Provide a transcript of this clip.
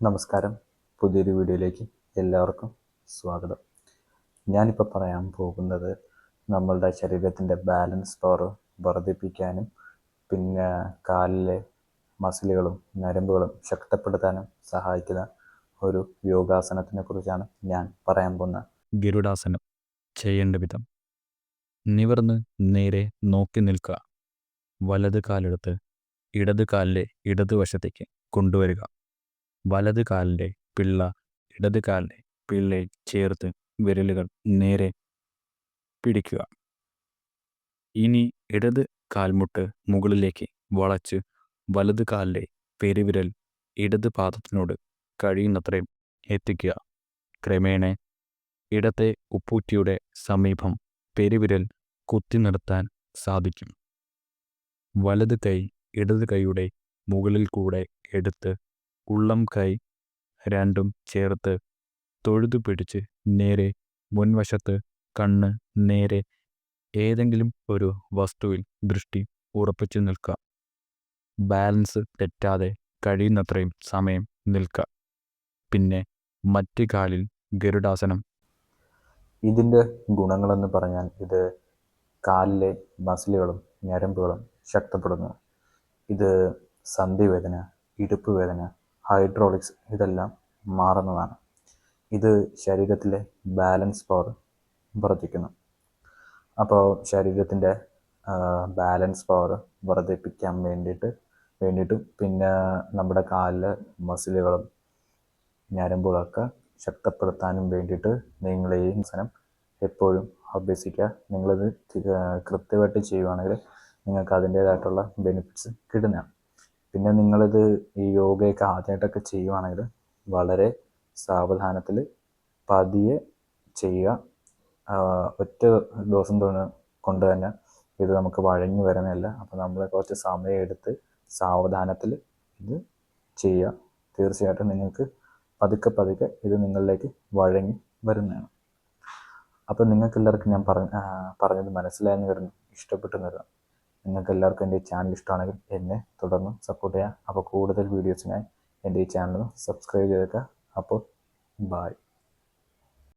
നമസ്കാരം. പുതിയൊരു വീഡിയോയിലേക്ക് എല്ലാവർക്കും സ്വാഗതം. ഞാനിപ്പോൾ പറയാൻ പോകുന്നത് നമ്മളുടെ ശരീരത്തിന്റെ ബാലൻസ് പവർ വർദ്ധിപ്പിക്കാനും പിന്നെ കാലിലെ മസിലുകളും നരമ്പുകളും ശക്തിപ്പെടുത്താനും സഹായിക്കുന്ന ഒരു യോഗാസനത്തിനെ കുറിച്ചാണ് ഞാൻ പറയാൻ പോകുന്നത്. ഗരുഡാസനം. ചെയ്യേണ്ട വിധം. നിവർന്ന് നേരെ നോക്കി നിൽക്കുക. വലത് കാലെടുത്ത് ഇടത് കാലിലെ ഇടതുവശത്തേക്ക് കൊണ്ടുവരിക. വലത് കാലിന്റെ പിള്ള ഇടത് കാലിന്റെ പിള്ളയെ ചേർത്ത് വിരലുകൾ നേരെ പിടിക്കുക. ഇനി ഇടത് കാൽമുട്ട് മുകളിലേക്ക് വളച്ച് വലത് കാലിലെ പെരുവിരൽ ഇടത് പാദത്തിനോട് കഴിയുന്നത്രയും എത്തിക്കുക. ക്രമേണ ഇടത്തെ ഉപ്പൂറ്റിയുടെ സമീപം പെരുവിരൽ കുത്തി നിർത്താൻ സാധിക്കും. വലത് കൈ ഇടത് കൈയുടെ മുകളിൽ കൂടെ എടുത്ത് ഉള്ളം കൈ രണ്ടും ചേർത്ത് തൊഴുതു പിടിച്ച് നേരെ മുൻവശത്ത് കണ്ണ് നേരെ ഏതെങ്കിലും ഒരു വസ്തുവിൽ ദൃഷ്ടി ഉറപ്പിച്ചു നിൽക്കുക. ബാലൻസ് തെറ്റാതെ കഴിയുന്നത്രയും സമയം നിൽക്കുക. പിന്നെ മറ്റു കാലിൽ ഗരുഡാസനം. ഇതിന്റെ ഗുണങ്ങളെന്ന് പറഞ്ഞാൽ ഇത് കാലിലെ മസിലുകളും ഞരമ്പുകളും ശക്തപ്പെടുന്നു. ഇത് സന്ധിവേദന ഇടുപ്പ് വേദന ഹൈഡ്രോളിക്സ് ഇതെല്ലാം മാറുന്നതാണ്. ഇത് ശരീരത്തിലെ ബാലൻസ് പവർ വർദ്ധിക്കുന്നു. അപ്പോൾ ശരീരത്തിന്റെ ബാലൻസ് പവർ വർദ്ധിപ്പിക്കാൻ വേണ്ടിയിട്ട് വേണ്ടിയിട്ടും പിന്നെ നമ്മുടെ കാലിലെ മസിലുകളും ഞരമ്പുകളൊക്കെ ശക്തപ്പെടുത്താനും വേണ്ടിയിട്ട് നിങ്ങൾ ഈ ആസനം എപ്പോഴും അഭ്യസിക്കുക. നിങ്ങളിത് കൃത്യമായിട്ട് ചെയ്യുവാണെങ്കിൽ നിങ്ങൾക്ക് അതിന്റേതായിട്ടുള്ള ബെനിഫിറ്റ്സ് കിട്ടുന്നതാണ്. പിന്നെ നിങ്ങളിത് ഈ യോഗയൊക്കെ ആദ്യമായിട്ടൊക്കെ ചെയ്യുവാണെങ്കിൽ വളരെ സാവധാനത്തിൽ പതിയെ ചെയ്യുക. ഒറ്റ ദിവസം കൊണ്ട് തന്നെ ഇത് നമുക്ക് വഴങ്ങി വരുന്നതല്ല. അപ്പോൾ നമ്മൾ കുറച്ച് സമയം എടുത്ത് സാവധാനത്തിൽ ഇത് ചെയ്യുക. തീർച്ചയായിട്ടും നിങ്ങൾക്ക് പതുക്കെ പതുക്കെ ഇത് നിങ്ങളിലേക്ക് വഴങ്ങി വരുന്നതാണ്. അപ്പോൾ നിങ്ങൾക്ക് എല്ലാവർക്കും ഞാൻ പറഞ്ഞ പറഞ്ഞത് മനസ്സിലായെന്ന് വരുന്നു ഇഷ്ടപ്പെട്ടു വരുന്നു നിങ്ങൾക്ക് എല്ലാവർക്കും എന്റെ ചാനൽ ഇഷ്ടമാണെങ്കിൽ എന്നെ തുടർന്ന് സപ്പോർട്ട് ചെയ്യാം അപ്പോൾ കൂടുതൽ വീഡിയോസിനായി എന്റെ ഈ ചാനൽ സബ്സ്ക്രൈബ് ചെയ്തേക്കുക. അപ്പോൾ ബായ്